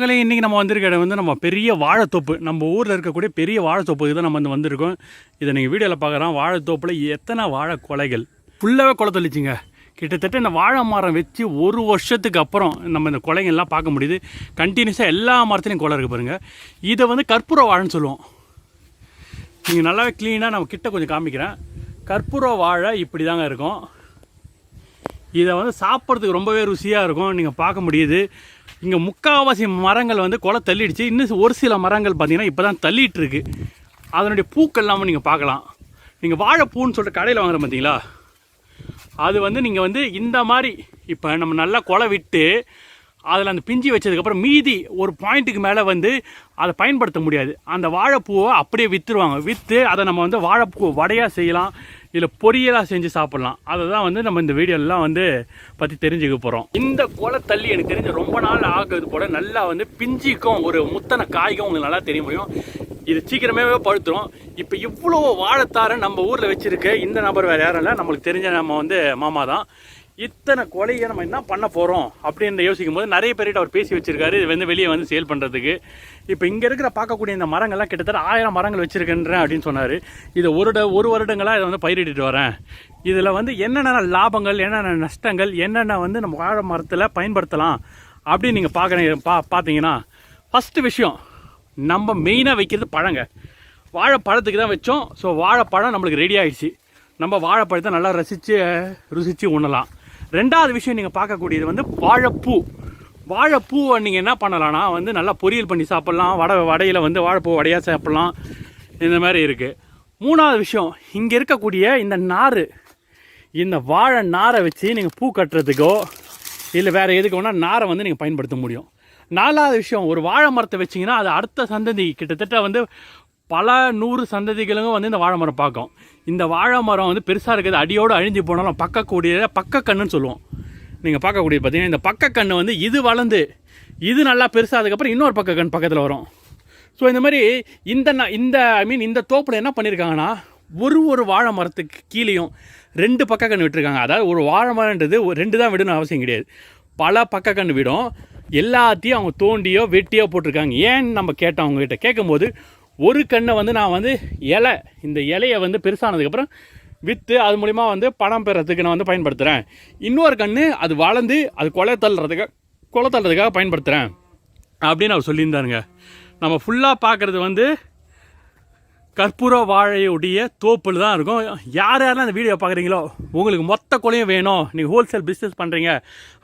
மகளே இன்றைக்கி நம்ம வந்திருக்க இடம் வந்து நம்ம பெரிய வாழைத்தோப்பு. நம்ம ஊரில் இருக்கக்கூடிய பெரிய வாழைத்தோப்புக்கு தான் நம்ம வந்து வந்திருக்கோம். இதை நீங்கள் வீடியோவில் பார்க்குறோம் வாழைத்தோப்பில் எத்தனை வாழை கொலைகள் ஃபுல்லாகவே கொலை கிட்டத்தட்ட இந்த வாழை மரம் வச்சு ஒரு வருஷத்துக்கு அப்புறம் நம்ம இந்த கொலைகள்லாம் பார்க்க முடியுது. கண்டினியூஸாக எல்லா மரத்துலையும் கொலை இருக்குது பாருங்கள் இதை வந்து கற்பூர வாழைன்னு சொல்லுவோம். நீங்கள் நல்லாவே க்ளீனாக நம்ம கிட்ட கொஞ்சம் காமிக்கிறேன். கற்பூர வாழை இப்படி தாங்க இருக்கும். இதை வந்து சாப்பிட்றதுக்கு ரொம்பவே ருசியாக இருக்கும். நீங்கள் பார்க்க முடியுது. இங்கே முக்கால்வாசி மரங்கள் வந்து கொலை தள்ளிடுச்சு. இன்னும் ஒரு சில மரங்கள் பார்த்தீங்கன்னா இப்போ தான் தள்ளிட்டு இருக்கு அதனுடைய இல்லாமல் நீங்கள் பார்க்கலாம். நீங்கள் வாழைப்பூன்னு சொல்லிட்டு கடையில் வாங்குற பார்த்தீங்களா அது வந்து நீங்கள் வந்து இந்த மாதிரி இப்போ நம்ம நல்லா கொலை விட்டு அதில் அந்த பிஞ்சி வச்சதுக்கப்புறம் மீதி ஒரு பாயிண்ட்டுக்கு மேலே வந்து அதை பயன்படுத்த முடியாது. அந்த வாழைப்பூவை அப்படியே விற்றுருவாங்க விற்று அதை நம்ம வந்து வாழைப்பூ வடையாக செய்யலாம். இல்லை பொரியலாக செஞ்சு சாப்பிட்லாம். அதை தான் வந்து நம்ம இந்த வீடியோலாம் வந்து பற்றி தெரிஞ்சுக்க போகிறோம் இந்த கொலை தள்ளி எனக்கு தெரிஞ்ச ரொம்ப நாள் ஆகுது போல நல்லா வந்து பிஞ்சிக்கும் ஒரு முத்தனை காய்க்கும் உங்களுக்கு நல்லா தெரிய முடியும். இது சீக்கிரமே பழுத்துரும். இப்போ இவ்வளோ வாழைத்தாரை நம்ம ஊரில் வச்சுருக்க இந்த நபர் வேறு யாரும் இல்லை. நம்மளுக்கு தெரிஞ்ச நம்ம வந்து மாமா தான் இத்தனை கொலையை நம்ம என்ன பண்ண போகிறோம் அப்படின்னு யோசிக்கும் போது நிறைய பேர்கிட்ட அவர் பேசி வச்சிருக்காரு. இது வந்து வெளியே வந்து சேல் பண்ணுறதுக்கு இப்போ இங்கே இருக்கிற பார்க்கக்கூடிய இந்த மரங்கள்லாம் கிட்டத்தட்ட ஆயிரம் மரங்கள் வச்சுருக்கேன்றேன் அப்படின்னு சொன்னார். இதை ஒரு ஒரு வருடங்களாக இதை வந்து பயிரிட்டு வரேன். இதில் வந்து என்னென்ன லாபங்கள் என்னென்ன நஷ்டங்கள் என்னென்ன வந்து நம்ம வாழை மரத்தில் பயன்படுத்தலாம் அப்படின்னு நீங்கள் பார்க்குறீங்க பா பார்த்தீங்கன்னா ஃபஸ்ட்டு விஷயம் நம்ம மெயினாக வைக்கிறது பழங்க. வாழைப்பழத்துக்கு தான் வச்சோம். ஸோ வாழைப்பழம் நம்மளுக்கு ரெடி ஆகிடுச்சு நம்ம வாழைப்பழத்தை நல்லா ரசித்து ருசித்து உண்ணலாம். ரெண்டாவது விஷயம் நீங்கள் பார்க்கக்கூடியது வந்து வாழைப்பூ. வாழைப்பூவை நீங்கள் என்ன பண்ணலாம்னா வந்து நல்லா பொரியல் பண்ணி சாப்பிட்லாம். வடை வடையில் வந்து வாழைப்பூ வடையாக சாப்பிட்லாம். இந்த மாதிரி இருக்குது மூணாவது விஷயம் இங்கே இருக்கக்கூடிய இந்த நார் இந்த வாழை நாரை வச்சு நீங்கள் பூ கட்டுறதுக்கோ இல்லை வேறு எதுக்கு வேணால் நாரை வந்து நீங்கள் பயன்படுத்த முடியும். நாலாவது விஷயம் ஒரு வாழை மரத்தை வச்சிங்கன்னா அது அடுத்த சந்ததி கிட்டத்தட்ட வந்து பல நூறு சந்ததிகளும் வந்து இந்த வாழை மரம் பார்க்கும். இந்த வாழை மரம் வந்து பெருசாக இருக்கிறது அடியோடு அழிஞ்சு போனாலும் பக்கக்கூடிய பக்கக்கண்ணுன்னு சொல்லுவோம். நீங்கள் பார்க்கக்கூடிய பார்த்தீங்கன்னா இந்த பக்கக்கண்ணு வந்து இது வளர்ந்து இது நல்லா பெருசானதுக்கப்புறம் இன்னொரு பக்க கண் பக்கத்தில் வரும். ஸோ இந்த மாதிரி இந்த இந்த ஐ மீன் இந்த தோப்பில் என்ன பண்ணியிருக்காங்கன்னா ஒரு ஒரு வாழை மரத்துக்கு கீழேயும் ரெண்டு பக்க கன்று விட்டுருக்காங்க. அதாவது ஒரு வாழை மரன்றது ஒரு ரெண்டு தான் விடணும்னு அவசியம் கிடையாது. பல பக்க கன்று விடும். எல்லாத்தையும் அவங்க தோண்டியோ வெட்டியோ போட்டிருக்காங்க. ஏன்னு நம்ம கேட்டோம் அவங்ககிட்ட கேட்கும்போது ஒரு கண்ணை வந்து நான் வந்து இலை இந்த இலையை வந்து பெருசானதுக்கப்புறம் விற்று அது மூலிமா வந்து பணம் பெறத்துக்கு நான் வந்து பயன்படுத்துகிறேன் இன்னொரு கன்று அது வளர்ந்து அது கொலை தள்ளுறதுக்காக கொலை தள்ளுறதுக்காக பயன்படுத்துகிறேன் அப்படின்னு அவர் சொல்லியிருந்தாருங்க. நம்ம ஃபுல்லாக பார்க்குறது வந்து கற்பூர வாழையுடைய தோப்பில் தான் இருக்கும். யார் யாரெல்லாம் அந்த வீடியோ பார்க்குறீங்களோ உங்களுக்கு மொத்த கொலையும் வேணும். நீங்கள் ஹோல்சேல் பிஸ்னஸ் பண்ணுறீங்க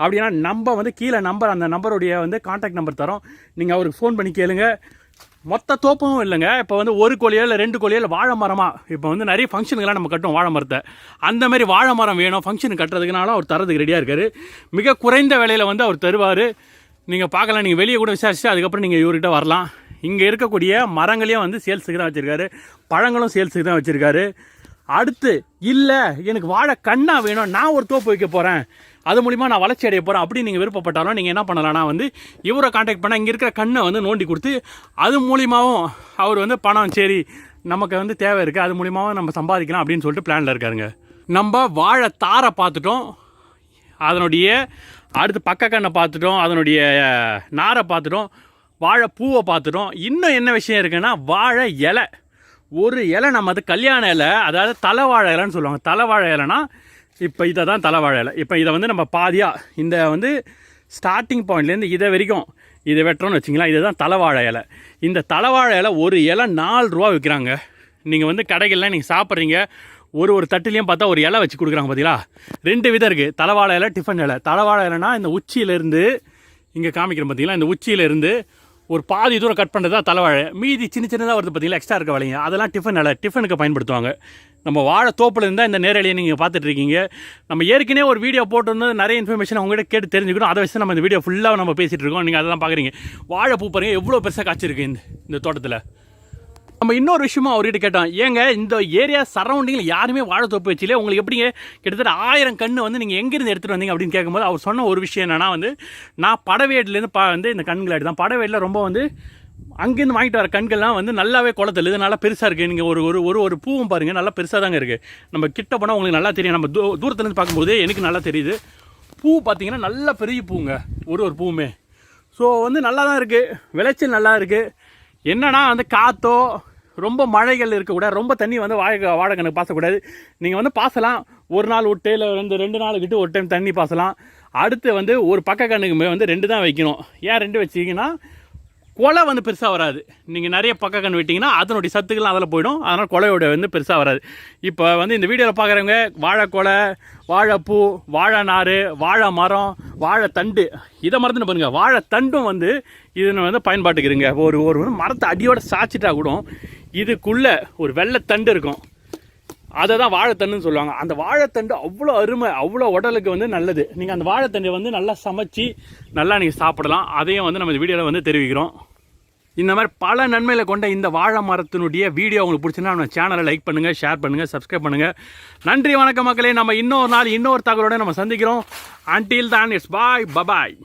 அப்படின்னா நம்ம வந்து கீழே நம்பர் அந்த நம்பருடைய வந்து காண்டாக்ட் நம்பர் தரோம். நீங்கள் அவருக்கு ஃபோன் பண்ணி கேளுங்கள் மொத்த தோப்பும் இல்லைங்க. இப்போ வந்து ஒரு கோழியோ இல்லை ரெண்டு கோழியோ இல்லை வாழை மரமாக இப்போ வந்து நிறைய ஃபங்க்ஷனுக்கெல்லாம் நம்ம கட்டும் வாழை மரத்தை. அந்த மாதிரி வாழை மரம் வேணும். ஃபங்க்ஷனுக்கு கட்டுறதுக்குனாலும் அவர் தரதுக்கு ரெடியாக இருக்காரு. மிக குறைந்த விலையில் வந்து அவர் தருவார். நீங்கள் பார்க்கலாம். நீங்கள் வெளியே கூட விசாரிச்சு அதுக்கப்புறம் நீங்கள் இவர்கிட்ட வரலாம். இங்கே இருக்கக்கூடிய மரங்களையும் வந்து சேல்ஸுக்கு தான் வச்சுருக்காரு. பழங்களும் சேல்ஸுக்கு தான் வச்சுருக்காரு. அடுத்து இல்லை எனக்கு வாழை கண்ணாக வேணும். நான் ஒரு தோப்பு வைக்க போகிறேன் அது மூலிமா நான் வளர்ச்சி அடைய போகிறேன் அப்படி நீங்கள் விருப்பப்பட்டாலும் நீங்கள் என்ன பண்ணலாம்னா வந்து இவரை காண்டாக்ட் பண்ணால் இங்கே இருக்கிற கண்ணை வந்து நோண்டி கொடுத்து அது மூலியமாகவும் அவர் வந்து பணம் சரி நமக்கு வந்து தேவை இருக்குது அது மூலியமாகவும் நம்ம சம்பாதிக்கலாம் அப்படின்னு சொல்லிட்டு பிளானில் இருக்காருங்க. நம்ம வாழை தாரை பார்த்துட்டோம். அதனுடைய அடுத்து பக்க கண்ணை பார்த்துட்டோம். அதனுடைய நாரை பார்த்துட்டோம். வாழை பூவை பார்த்துட்டோம். இன்னும் என்ன விஷயம் இருக்குன்னா வாழை இலை. ஒரு இலை நம்ம அது கல்யாண இலை அதாவது தலை வாழை இலைன்னு சொல்லுவாங்க. தலைவாழை இலைனா இப்போ இதை தான் தலைவாழை இலை. இப்போ இதை வந்து நம்ம பாதியாக இந்த வந்து ஸ்டார்டிங் பாயிண்ட்லேருந்து இதை வரைக்கும் இதை வெட்டுறோம்னு வச்சிங்களா இதுதான் தலைவாழை இலை. இந்த தலைவாழை இலை ஒரு இலை நாலு ரூபா விற்கிறாங்க நீங்கள் வந்து கடைகளில் நீங்கள் சாப்பிட்றீங்க ஒரு ஒரு தட்டுலேயும் பார்த்தா ஒரு இலை வச்சு கொடுக்குறாங்க பார்த்தீங்களா ரெண்டு விதம் இருக்குது தலைவாழை இலை டிஃபன் இலை. தலைவாழை இலைனா இந்த உச்சியிலேருந்து இங்கே காமிக்கிறேன் பார்த்தீங்களா இந்த உச்சியிலேருந்து ஒரு பாதி தூரம் கட் பண்ணுறது தான் தலைவாழை. மீதி சின்ன சின்னதாக வருது பார்த்தீங்களா எக்ஸ்ட்ரா இருக்க வலைங்க அதெல்லாம் டிஃபன் இலை டிஃபனுக்கு பயன்படுத்துவாங்க. நம்ம வாழை தோப்பில் இருந்தால் இந்த நேரலையை நீங்கள் பார்த்துட்ருக்கீங்க நம்ம ஏற்கனவே ஒரு வீடியோ போட்டிருந்தது நிறைய இன்ஃபர்மேஷன் அவங்ககிட்ட கேட்டு தெரிஞ்சுக்கணும். அதை வச்சு நம்ம இந்த வீடியோ ஃபுல்லாக நம்ம பேசிகிட்டு இருக்கோம். நீங்கள் அதெல்லாம் பார்க்குறீங்க. வாழை பூ எவ்வளோ பெருசாக காய்ச்சிருக்கு இந்த இந்த தோட்டத்தில். நம்ம இன்னொரு விஷயமும் அவர்கிட்ட கேட்டோம். ஏங்க இந்த ஏரியா சரௌண்டிங்கில் யாருமே வாழை தோப்பு வச்சிலே? உங்களுக்கு எப்படிங்க? கிட்டத்தட்ட ஆயிரம் கன்று வந்து நீங்கள் எங்கேருந்து எடுத்துகிட்டு வந்தீங்க அப்படின்னு கேட்கும்போது அவர் சொன்ன ஒரு விஷயம் என்னன்னா வந்து நான் படவேட்லேருந்து பா வந்து இந்த கண்களை எடுத்தேன் படவேட்டில் ரொம்ப வந்து அங்கேருந்து வாங்கிட்டு வர கண்கள்லாம் வந்து நல்லாவே குளத்தில். இது நல்லா பெருசாக இருக்குது நீங்கள் ஒரு ஒரு ஒரு ஒரு பூவும் பாருங்கள் நல்லா பெருசாக தாங்க இருக்குது நம்ம கிட்ட போனால் உங்களுக்கு நல்லா தெரியும். நம்ம தூ தூரத்துலேருந்து பார்க்கும்போது எனக்கு நல்லா தெரியுது. பூ பார்த்தீங்கன்னா நல்ல பெரிய பூங்க. ஒரு ஒரு பூவுமே. ஸோ வந்து நல்லா தான் இருக்குது விளைச்சல் நல்லா இருக்குது என்னன்னா வந்து காற்றோ ரொம்ப மழைகள் இருக்கக்கூடாது. ரொம்ப தண்ணி வந்து வாழை வாழைக்கணக்கு பாசக்கூடாது. நீங்கள் வந்து பாசலாம். ஒரு நாள் விட்டு இல்லை ரெண்டு ரெண்டு நாள் விட்டு ஒரு டைம் தண்ணி பாசலாம். அடுத்து வந்து ஒரு பக்க கண்ணுக்கு வந்து ரெண்டு தான் வைக்கணும். ஏன் ரெண்டு வச்சிங்கன்னா கொலை வந்து பெருசாக வராது. நீங்கள் நிறைய பக்க கண் விட்டிங்கன்னா அதனுடைய சத்துக்கள்லாம் அதில் போயிடும். அதனால் கொலையோட வந்து பெருசாக வராது. இப்போ வந்து இந்த வீடியோவில் பார்க்குறவங்க வாழைக்கொலை வாழைப்பூ வாழை நார் வாழை மரம் வாழைத்தண்டு. இதை மறந்துட்டு பாருங்கள் வாழைத்தண்டும் வந்து இது வந்து பயன்பாட்டுக்கு இருங்க. ஒரு ஒரு மரத்தை அடியோட சாய்ச்சிட்டா கூட இதுக்குள்ளே ஒரு வெள்ளைத்தண்டு இருக்கும். அதை தான் வாழைத்தண்டுன்னு சொல்லுவாங்க. அந்த வாழைத்தண்டு அவ்வளோ அருமை அவ்வளோ உடலுக்கு வந்து நல்லது. நீங்கள் அந்த வாழைத்தண்டை வந்து நல்லா சமைச்சு நல்லா நீங்கள் சாப்பிடலாம். அதையும் வந்து நம்ம இந்த வீடியோவில் வந்து தெரிவிக்கிறோம். இந்த மாதிரி பல நன்மைகளை கொண்ட இந்த வாழை மரத்தினுடைய வீடியோ உங்களுக்கு பிடிச்சுன்னா நம்ம சேனலை லைக் பண்ணுங்கள் ஷேர் பண்ணுங்கள் சப்ஸ்கிரைப் பண்ணுங்கள் நன்றி வணக்கம் மக்களே. நம்ம இன்னொரு நாள் இன்னொரு தகவலோட நம்ம சந்திக்கிறோம். அன்டில் தான் இட்ஸ் பாய் பபாய்